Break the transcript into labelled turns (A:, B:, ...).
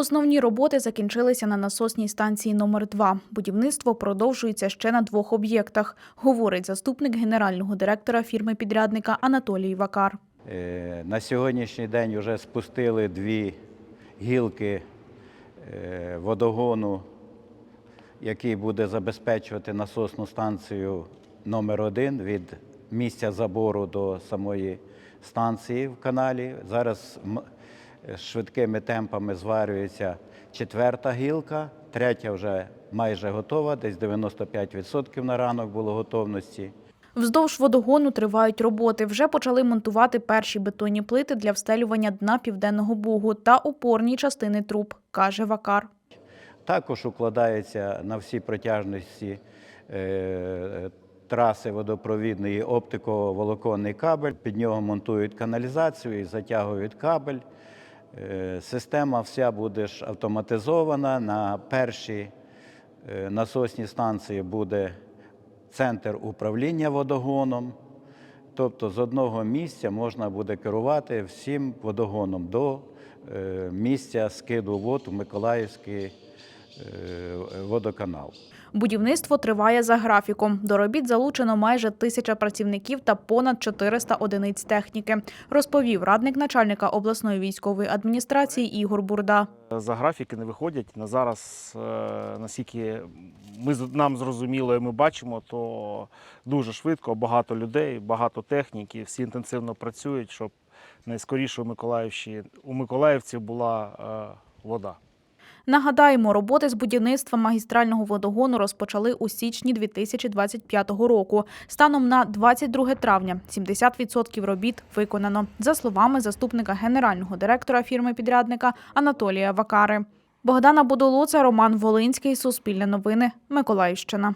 A: Основні роботи закінчилися на насосній станції номер 2 Будівництво продовжується ще на двох об'єктах, говорить заступник генерального директора фірми-підрядника Анатолій Вакар.
B: Е, На сьогоднішній день вже спустили дві гілки е, водогону, який буде забезпечувати насосну станцію номер 1 від місця забору до самої станції в каналі. Зараз швидкими темпами зварюється четверта гілка, третя вже майже готова, десь 95% на ранок було готовності.
A: Вздовж водогону тривають роботи. Вже почали монтувати перші бетонні плити для встелювання дна південного бугу та опорні частини труб, каже Вакар.
B: Також укладається на всій протяжності е, траси водопровідної оптико-волоконний кабель. Під нього монтують каналізацію і затягують кабель. Е, Система вся буде автоматизована. На першій е, насосній станції буде центр управління водогоном. Тобто з одного місця можна буде керувати всім водогоном до е, місця скиду вод у Миколаївський е, водоканал.
A: Будівництво триває за графіком. До робіт залучено майже тисяча працівників та понад 400 одиниць техніки, розповів радник начальника обласної військової адміністрації Ігор Бурда.
C: За графіки не виходять. На зараз, е, наскільки ми з- нам зрозуміло і ми бачимо, то дуже швидко, багато людей, багато техніки, всі інтенсивно працюють, щоб найскоріше у Миколаївщі у Миколаївців була е, вода.
A: Нагадаємо, роботи з будівництва магістрального водогону розпочали у січні 2025 року. Станом на 22 травня 70% робіт виконано, за словами заступника генерального директора фірми-підрядника Анатолія Вакари. Богдана Будолуца, Роман Волинський, Суспільне новини, Миколаївщина.